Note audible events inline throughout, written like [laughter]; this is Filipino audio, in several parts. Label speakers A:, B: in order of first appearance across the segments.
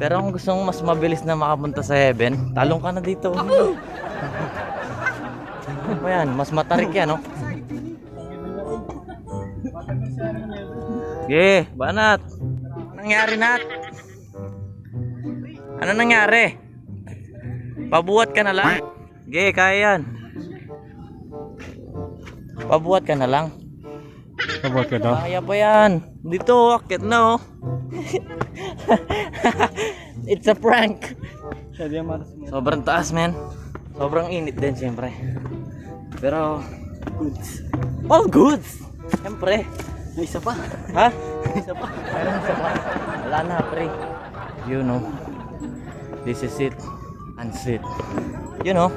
A: Pero kung gusto mong mas mabilis na makapunta sa heaven, talong ka na dito. Ano yan? Mas matarik yan, no? Ge, banat. Ano nangyari, Nat? Ano nangyari? Pabuhat ka na lang. Ge, kaya yan. Pabuhat ka na lang.
B: Pabuhat ka daw?
A: Kaya pa yan. Dito, akit na oh. It's a prank. Sobrang taas, men. Sobrang init din, siyempre. Pero, goods. All goods! Siyempre.
B: May isa pa.
A: Ha?
B: May isa pa.
A: Meron isa pa. Wala na, pre. You know. This is it. And sit. You know.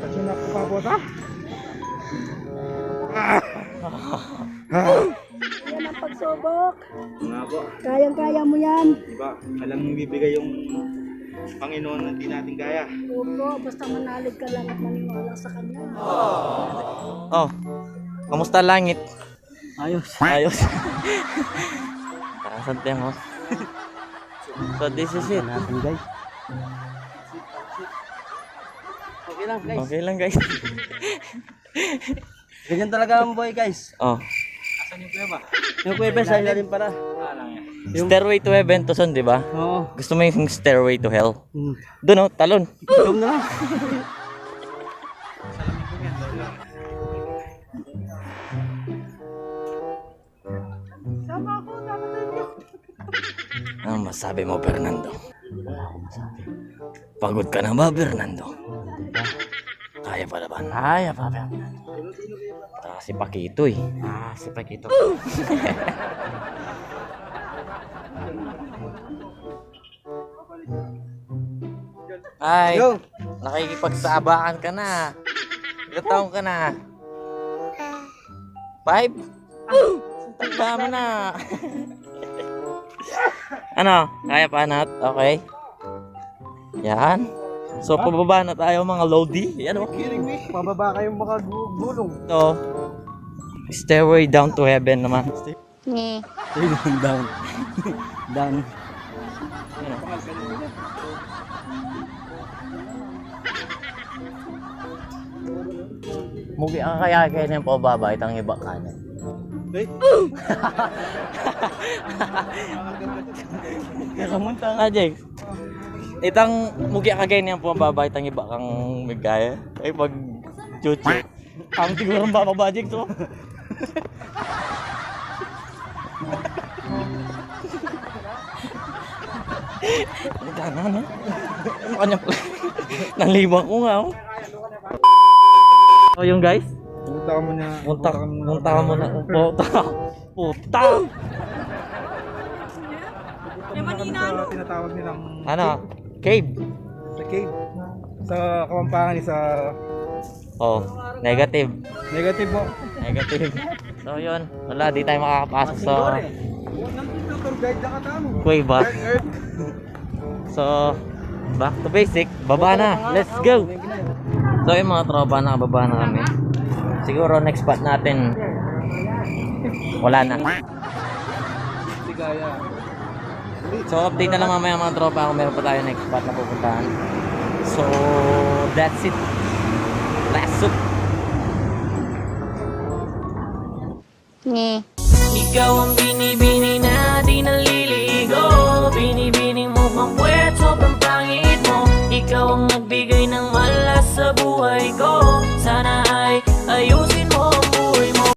B: Kasi napapabot ha?
C: Pagsubok.
B: Nga po.
C: Kayang-kaya mo yan.
B: Diba? Alam mong bibigay yung Panginoon na di natin kaya.
C: Opo, basta manalig ka lang at maniwala sa Kanya.
A: Oh. Kamusta langit?
B: Ayos.
A: Ayos. [laughs] Karasante mo. [laughs] So this is it.
B: Natin guys. Okay lang guys.
A: Okay lang guys. [laughs]
B: Ganyan talaga ang buhay guys.
A: Oh.
B: Yung kuweba? Yung kuweba sa ilalim para.
A: Stairway to Heaven to son, di ba?
B: Oo.
A: Gusto mo yung Stairway to Hell?
B: Hmm.
A: Doon oh, talon.
B: Itom na lang.
A: Ano masabi mo, Fernando? Pagod ka na ba, Fernando? Kaya pa laban. Kaya pa, Fernando. Ah, si Pakito eh. Ah, si Pakito. Ay,
B: Yo!
A: nakikipagsabakan ka na. Ilang taong ka na? Five? Tanda mo na. ano? Kaya pa nat? Okay. Yan. So, pababa na tayo mga lodi. Yan o.
B: Kidding me? Pababa kayong makagulong.
A: Ito. Stairway down to heaven naman.
C: Ni.
B: Stay [laughs] down, down. down.
A: Yan o. Mugi ang kaya kaya ng pababa itang iba kanan.
B: Hey! [laughs] Nakamunta nga.
A: Jake. Itang mugi ka kaya niyang pababa itang iba kang migaya. Ay pag chuchu. Ang siguro ang bababa Jake to. Gana no? Ano kanya pala? Nanlibang ko nga oh. So yung guys,
B: Punta ka muna.
A: punta, punta ka muna. Puta. Puta.
B: Sa tinatawag nilang
A: Ano? Cave.
B: sa cave. Sa Kapampangan sa
A: Oh, negative.
B: negative mo.
A: Negative. So yun, wala, di tayo makakapasok sa
B: na.
A: Cueva. So, back to basic. Baba na. Let's go. So yung mga tropa, nakababa na kami. Siguro next spot natin, wala na.
B: Ligaya.
A: So update na lang mamaya mga tropa kung meron pa tayo next spot na pupuntahan. So, that's it. Last up.
C: Ni.
D: Ikaw ang binibini